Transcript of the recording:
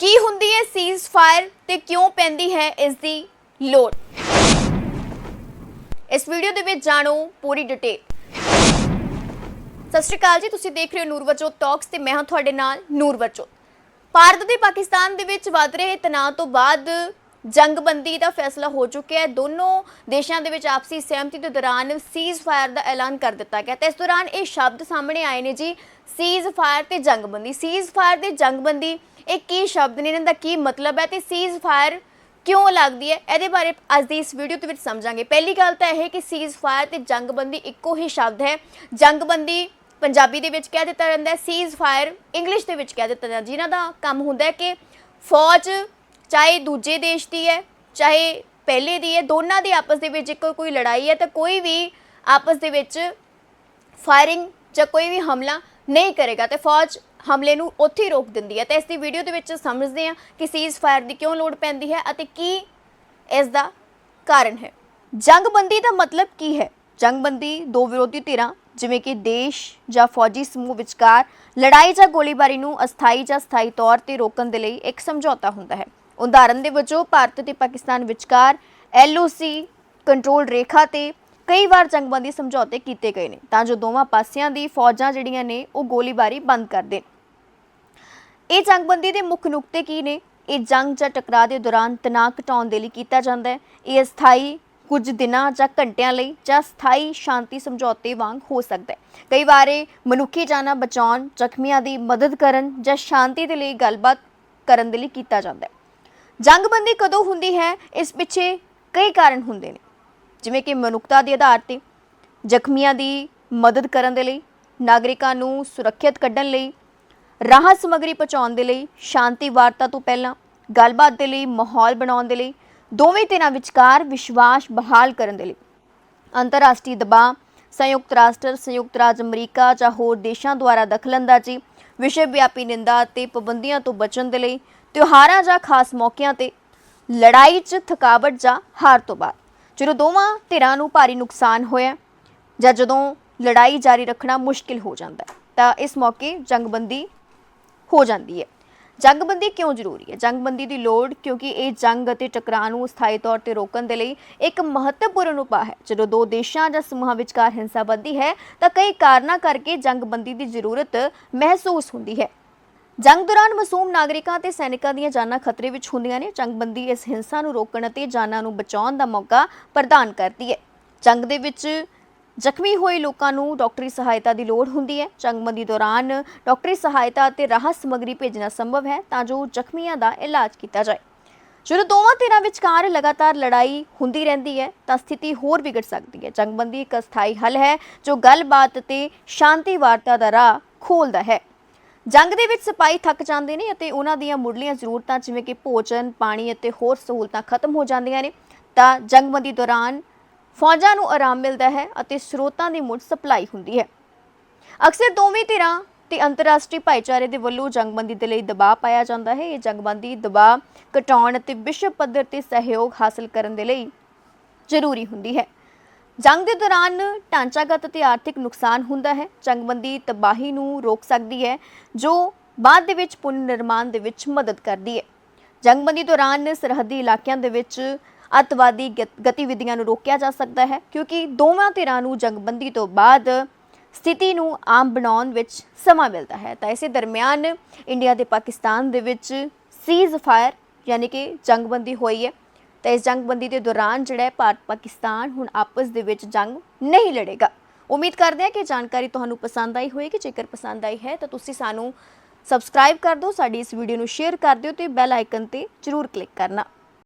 ਕੀ ਹੁੰਦੀ ਹੈ cease fire ਤੇ ਕਿਉਂ ਪੈਂਦੀ ਹੈ ਇਸ ਦੀ ਲੋੜ? ਇਸ ਵੀਡੀਓ ਦੇ ਵਿੱਚ ਜਾਣੋ ਪੂਰੀ ਡਿਟੇਲ ਸਤਿ ਸ਼੍ਰੀ ਅਕਾਲ ਜੀ, ਤੁਸੀਂ ਦੇਖ ਰਹੇ ਹੋ ਨੂਰਵਜੋਤ ਟਾਕਸ ਤੇ ਮੈਂ ਹਾਂ ਤੁਹਾਡੇ ਨਾਲ ਨੂਰਵਜੋਤ ਭਾਰਤ ਤੇ ਪਾਕਿਸਤਾਨ ਦੇ ਵਿੱਚ ਵੱਧ ਰਹੇ ਤਣਾਅ ਤੋਂ ਬਾਅਦ ਜੰਗਬੰਦੀ ਦਾ ਫੈਸਲਾ ਹੋ ਚੁੱਕਿਆ ਹੈ। ਦੋਨੋਂ ਦੇਸ਼ਾਂ ਦੇ ਵਿੱਚ ਆਪਸੀ ਸਹਿਮਤੀ ਦੇ ਦੌਰਾਨ ਸੀਜ਼ ਫਾਇਰ ਦਾ ਐਲਾਨ ਕਰ ਦਿੱਤਾ ਗਿਆ ਤੇ ਇਸ ਦੌਰਾਨ ਇਹ ਸ਼ਬਦ ਸਾਹਮਣੇ ਆਏ ਨੇ ਜੀ ਸੀਜ਼ ਫਾਇਰ ਤੇ ਜੰਗਬੰਦੀ। ਸੀਜ਼ ਫਾਇਰ ਤੇ ਜੰਗਬੰਦੀ, ਇਹ ਕੀ ਸ਼ਬਦ ਨੇ? ਇਹਨਾਂ ਦਾ ਕੀ ਮਤਲਬ ਹੈ? ਤੇ ਸੀਜ਼ ਫਾਇਰ ਕਿਉਂ ਲੱਗਦੀ ਹੈ? ਇਹਦੇ ਬਾਰੇ ਅੱਜ ਦੀ ਇਸ ਵੀਡੀਓ ਦੇ ਵਿੱਚ ਸਮਝਾਂਗੇ। ਪਹਿਲੀ ਗੱਲ ਤਾਂ ਇਹ ਹੈ ਕਿ ਸੀਜ਼ ਫਾਇਰ ਤੇ ਜੰਗਬੰਦੀ ਇੱਕੋ ਹੀ ਸ਼ਬਦ ਹੈ। ਜੰਗਬੰਦੀ ਪੰਜਾਬੀ ਦੇ ਵਿੱਚ ਕਹਿ ਦਿੱਤਾ ਜਾਂਦਾ ਹੈ। ਸੀਜ਼ ਫਾਇਰ ਇੰਗਲਿਸ਼ ਦੇ ਵਿੱਚ ਕਹਿ ਦਿੱਤਾ ਜਾਂਦਾ ਜਿਨ੍ਹਾਂ ਦਾ ਕੰਮ ਹੁੰਦਾ ਹੈ ਕਿ ਫੌਜ ਚਾਹੇ ਦੂਜੇ ਦੇਸ਼ ਦੀ ਹੈ, ਚਾਹੇ ਪਹਿਲੇ ਦੀ ਹੈ, ਦੋਨਾਂ ਦੀ ਆਪਸ ਦੇ ਵਿੱਚ ਜੇਕਰ ਕੋਈ ਲੜਾਈ ਹੈ ਤਾਂ ਕੋਈ ਵੀ ਆਪਸ ਦੇ ਵਿੱਚ ਫਾਇਰਿੰਗ ਜਾਂ ਕੋਈ ਵੀ ਹਮਲਾ ਨਹੀਂ ਕਰੇਗਾ ਤੇ ਫੌਜ ਹਮਲੇ ਨੂੰ ਉੱਥੇ ਹੀ ਰੋਕ ਦਿੰਦੀ ਹੈ। ਤੇ ਇਸ ਦੀ ਵੀਡੀਓ ਦੇ ਵਿੱਚ ਸਮਝਦੇ ਹਾਂ ਕਿ ਸੀਜ਼ ਫਾਇਰ ਦੀ ਕਿਉਂ ਲੋੜ ਪੈਂਦੀ ਹੈ ਅਤੇ ਕੀ ਇਸ ਦਾ ਕਾਰਨ ਹੈ। ਜੰਗਬੰਦੀ ਦਾ ਮਤਲਬ ਕੀ ਹੈ? ਜੰਗਬੰਦੀ ਦੋ ਵਿਰੋਧੀ ਧਿਰਾਂ, ਜਿਵੇਂ ਕਿ ਦੇਸ਼ ਜਾਂ ਫੌਜੀ ਸਮੂਹ ਵਿਚਕਾਰ ਲੜਾਈ ਜਾਂ ਗੋਲੀਬਾਰੀ ਨੂੰ ਅਸਥਾਈ ਜਾਂ ਸਥਾਈ ਤੌਰ ਤੇ ਰੋਕਣ ਦੇ ਲਈ ਇੱਕ ਸਮਝੌਤਾ ਹੁੰਦਾ ਹੈ। ਉਦਾਹਰਨ ਦੇ ਵਜੋਂ, ਭਾਰਤ ਤੇ ਪਾਕਿਸਤਾਨ ਵਿਚਕਾਰ ਐਲਓਸੀ ਕੰਟਰੋਲ ਰੇਖਾ ਤੇ ਕਈ ਵਾਰ ਜੰਗਬੰਦੀ ਸਮਝੌਤੇ ਕੀਤੇ ਗਏ ਨੇ। ਤਾਂ ਜੋ ਦੋਵਾਂ ਪਾਸਿਆਂ ਦੀ ਫੌਜਾਂ ਜਿਹੜੀਆਂ ਨੇ, ਉਹ ਗੋਲੀਬਾਰੀ ਬੰਦ ਕਰ ਦੇਣ। ਇਹ ਜੰਗਬੰਦੀ ਦੇ ਮੁੱਖ ਨੁਕਤੇ ਕੀ ਨੇ? ਇਹ ਜੰਗ ਜਾਂ ਟਕਰਾਅ ਦੇ ਦੌਰਾਨ ਤਣਾਅ ਘਟਾਉਣ ਦੇ ਲਈ ਕੀਤਾ ਜਾਂਦਾ ਹੈ। ਇਹ ਅਸਥਾਈ ਕੁਝ ਦਿਨਾਂ ਜਾਂ ਘੰਟਿਆਂ ਲਈ ਜਾਂ ਸਥਾਈ ਸ਼ਾਂਤੀ ਸਮਝੌਤੇ ਵਾਂਗ ਹੋ ਸਕਦਾ ਹੈ। ਕਈ ਵਾਰੇ ਮਨੁੱਖੀ ਜਾਨਾਂ ਬਚਾਉਣ, ਜ਼ਖਮੀਆਂ ਦੀ ਮਦਦ ਕਰਨ ਜਾਂ ਸ਼ਾਂਤੀ ਦੇ ਲਈ ਗੱਲਬਾਤ ਕਰਨ ਦੇ ਲਈ ਕੀਤਾ ਜਾਂਦਾ ਹੈ। ਜੰਗਬੰਦੀ ਕਦੋਂ ਹੁੰਦੀ ਹੈ? ਇਸ ਪਿੱਛੇ ਕਈ ਕਾਰਨ ਹੁੰਦੇ ਨੇ। ਜਿਵੇਂ ਕਿ ਮਨੁੱਖਤਾ ਦੇ ਆਧਾਰ ਤੇ, ਜ਼ਖਮੀਆਂ ਦੀ ਮਦਦ ਕਰਨ ਦੇ ਲਈ, ਨਾਗਰਿਕਾਂ ਨੂੰ ਸੁਰੱਖਿਅਤ ਕੱਢਣ ਲਈ, ਰਾਹਤ ਸਮੱਗਰੀ ਪਹੁੰਚਾਉਣ ਦੇ ਲਈ, ਸ਼ਾਂਤੀ ਵਾਰਤਾ ਤੋਂ ਪਹਿਲਾਂ, ਗੱਲਬਾਤ ਦੇ ਲਈ, ਮਾਹੌਲ ਬਣਾਉਣ ਦੇ ਲਈ, ਦੋਵੇਂ ਧਿਰਾਂ ਵਿਚਕਾਰ ਵਿਸ਼ਵਾਸ ਬਹਾਲ ਕਰਨ ਦੇ ਲਈ। ਅੰਤਰਰਾਸ਼ਟਰੀ ਦਬਾਅ, ਸੰਯੁਕਤ ਰਾਸ਼ਟਰ, ਸੰਯੁਕਤ ਰਾਜ ਅਮਰੀਕਾ ਜਾਂ ਹੋਰ ਦੇਸ਼ਾਂ ਦੁਆਰਾ ਦਖਲਅੰਦਾਜ਼ੀ ਵਿਸ਼ਵ ਵਿਆਪੀ ਨਿੰਦਾ ਅਤੇ ਪਾਬੰਦੀਆਂ ਤੋਂ ਬਚਣ ਦੇ ਲਈ ਤਿਉਹਾਰਾਂ ਜਾਂ ਖਾਸ ਮੌਕਿਆਂ ਤੇ ਲੜਾਈ 'ਚ ਥਕਾਵਟ ਜਾਂ ਹਾਰ ਤੋਂ ਬਾਅਦ। ਜਦੋਂ ਦੋਵਾਂ ਧਿਰਾਂ ਨੂੰ ਭਾਰੀ ਨੁਕਸਾਨ ਹੋਇਆ, ਜਾਂ ਜਦੋਂ ਲੜਾਈ ਜਾਰੀ ਰੱਖਣਾ ਮੁਸ਼ਕਿਲ ਹੋ ਜਾਂਦਾ ਹੈ, ਤਾਂ ਇਸ ਮੌਕੇ ਜੰਗਬੰਦੀ ਹੋ ਜਾਂਦੀ ਹੈ। ਜੰਗਬੰਦੀ ਕਿਉਂ ਜ਼ਰੂਰੀ ਹੈ? ਜੰਗਬੰਦੀ ਦੀ ਲੋੜ ਕਿਉਂਕਿ ਇਹ ਜੰਗ ਅਤੇ ਟਕਰਾਅ ਨੂੰ ਸਥਾਈ ਤੌਰ ਤੇ ਰੋਕਣ ਦੇ ਲਈ ਇੱਕ ਮਹੱਤਵਪੂਰਨ ਉਪਾਅ ਹੈ। ਜਦੋਂ ਦੋ ਦੇਸ਼ਾਂ ਜਾਂ ਸਮੂਹਾਂ ਵਿਚਕਾਰ ਹਿੰਸਾ ਵੱਧਦੀ ਹੈ, ਤਾਂ ਕਈ ਕਾਰਨਾਂ ਕਰਕੇ ਜੰਗਬੰਦੀ ਦੀ ਜ਼ਰੂਰਤ ਮਹਿਸੂਸ ਹੁੰਦੀ ਹੈ। ਜੰਗ ਦੌਰਾਨ ਮਾਸੂਮ ਨਾਗਰਿਕਾਂ ਤੇ ਸੈਨਿਕਾਂ ਦੀਆਂ ਜਾਨਾਂ ਖਤਰੇ ਵਿੱਚ ਹੁੰਦੀਆਂ ਨੇ। ਜੰਗਬੰਦੀ ਇਸ ਹਿੰਸਾ ਨੂੰ ਰੋਕਣ ਅਤੇ ਜਾਨਾਂ ਨੂੰ ਬਚਾਉਣ ਦਾ ਮੌਕਾ ਪ੍ਰਦਾਨ ਕਰਦੀ ਹੈ। ਜੰਗ ਦੇ ਵਿੱਚ ਜ਼ਖਮੀ ਹੋਏ ਲੋਕਾਂ ਨੂੰ ਡਾਕਟਰੀ ਸਹਾਇਤਾ ਦੀ ਲੋੜ ਹੁੰਦੀ ਹੈ। ਜੰਗਬੰਦੀ ਦੌਰਾਨ ਡਾਕਟਰੀ ਸਹਾਇਤਾ ਅਤੇ ਰਾਹਤ ਸਮੱਗਰੀ ਭੇਜਣਾ ਸੰਭਵ ਹੈ ਤਾਂ ਜੋ ਜ਼ਖਮੀਆਂ ਦਾ ਇਲਾਜ ਕੀਤਾ ਜਾਏ। ਜਦੋਂ ਦੋਵਾਂ ਧਿਰਾਂ ਵਿਚਕਾਰ ਲਗਾਤਾਰ ਲੜਾਈ ਹੁੰਦੀ ਰਹਿੰਦੀ ਹੈ ਤਾਂ ਸਥਿਤੀ ਹੋਰ ਵਿਗੜ ਸਕਦੀ ਹੈ। ਜੰਗਬੰਦੀ ਇੱਕ ਅਸਥਾਈ ਹੱਲ ਹੈ ਜੋ ਗੱਲਬਾਤ ਤੇ ਸ਼ਾਂਤੀ ਵਾਰਤਾ ਦਾ ਰਾਹ ਖੋਲਦਾ ਹੈ। ਜੰਗ ਦੇ ਵਿੱਚ ਸਿਪਾਹੀ ਥੱਕ ਜਾਂਦੇ ਨੇ ਅਤੇ ਉਹਨਾਂ ਦੀਆਂ ਮੁੱਢਲੀਆਂ ਜ਼ਰੂਰਤਾਂ ਜਿਵੇਂ ਕਿ ਭੋਜਨ, ਪਾਣੀ ਅਤੇ ਹੋਰ ਸਹੂਲਤਾਂ ਖਤਮ ਹੋ ਜਾਂਦੀਆਂ ਨੇ, ਤਾਂ ਜੰਗਬੰਦੀ ਦੌਰਾਨ ਫੌਜਾਂ ਨੂੰ ਆਰਾਮ ਮਿਲਦਾ ਹੈ ਅਤੇ ਸਰੋਤਾਂ ਦੀ ਮੁੜ ਸਪਲਾਈ ਹੁੰਦੀ ਹੈ। ਅਕਸਰ ਦੋਵੇਂ ਧਿਰਾਂ ਤੇ ਅੰਤਰਰਾਸ਼ਟਰੀ ਭਾਈਚਾਰੇ ਦੇ ਵੱਲੋਂ ਜੰਗਬੰਦੀ ਦੇ ਲਈ ਦਬਾਅ ਪਾਇਆ ਜਾਂਦਾ ਹੈ। ਇਹ ਜੰਗਬੰਦੀ ਦਬਾਅ ਘਟਾਉਣ ਅਤੇ ਵਿਸ਼ਵ ਪੱਧਰ ਤੇ ਸਹਿਯੋਗ ਹਾਸਲ ਕਰਨ ਦੇ ਲਈ ਜ਼ਰੂਰੀ ਹੁੰਦੀ ਹੈ। ਜੰਗ ਦੇ ਦੌਰਾਨ ਢਾਂਚਾਗਤ ਅਤੇ ਆਰਥਿਕ ਨੁਕਸਾਨ ਹੁੰਦਾ ਹੈ। ਜੰਗਬੰਦੀ ਤਬਾਹੀ ਨੂੰ ਰੋਕ ਸਕਦੀ ਹੈ, ਜੋ ਬਾਅਦ ਦੇ ਵਿੱਚ ਪੁਨਰ ਨਿਰਮਾਣ ਦੇ ਵਿੱਚ ਮਦਦ ਕਰਦੀ ਹੈ। ਜੰਗਬੰਦੀ ਦੌਰਾਨ ਸਰਹੱਦੀ ਇਲਾਕਿਆਂ ਦੇ ਵਿੱਚ ਅੱਤਵਾਦੀ ਗਤ- ਗਤੀਵਿਧੀਆਂ ਨੂੰ ਰੋਕਿਆ ਜਾ ਸਕਦਾ ਹੈ, ਕਿਉਂਕਿ ਦੋਵਾਂ ਧਿਰਾਂ ਨੂੰ ਜੰਗਬੰਦੀ ਤੋਂ ਬਾਅਦ ਸਥਿਤੀ ਨੂੰ ਆਮ ਬਣਾਉਣ ਵਿੱਚ ਸਮਾਂ ਮਿਲਦਾ ਹੈ। ਤਾਂ ਇਸੇ ਦਰਮਿਆਨ ਇੰਡੀਆ ਤੇ ਪਾਕਿਸਤਾਨ ਦੇ ਵਿੱਚ ਸੀਜ਼ ਫਾਇਰ, ਯਾਨੀ ਕਿ ਜੰਗਬੰਦੀ ਹੋਈ ਹੈ। ਤਾਂ ਇਸ ਜੰਗਬੰਦੀ ਦੇ ਦੌਰਾਨ ਜਿਹੜਾ ਭਾਰਤ ਪਾਕਿਸਤਾਨ ਹੁਣ ਆਪਸ ਦੇ ਵਿੱਚ ਜੰਗ ਨਹੀਂ ਲੜੇਗਾ। ਉਮੀਦ ਕਰਦੇ ਹਾਂ ਕਿ ਜਾਣਕਾਰੀ ਤੁਹਾਨੂੰ ਪਸੰਦ ਆਈ ਹੋਵੇਗੀ। ਜੇਕਰ ਪਸੰਦ ਆਈ ਹੈ ਤਾਂ ਤੁਸੀਂ ਸਾਨੂੰ ਸਬਸਕ੍ਰਾਈਬ ਕਰ ਦਿਓ, ਸਾਡੀ ਇਸ ਵੀਡੀਓ ਨੂੰ ਸ਼ੇਅਰ ਕਰ ਦਿਓ ਤੇ ਬੈਲ ਆਈਕਨ ਤੇ ਜ਼ਰੂਰ ਕਲਿੱਕ ਕਰਨਾ।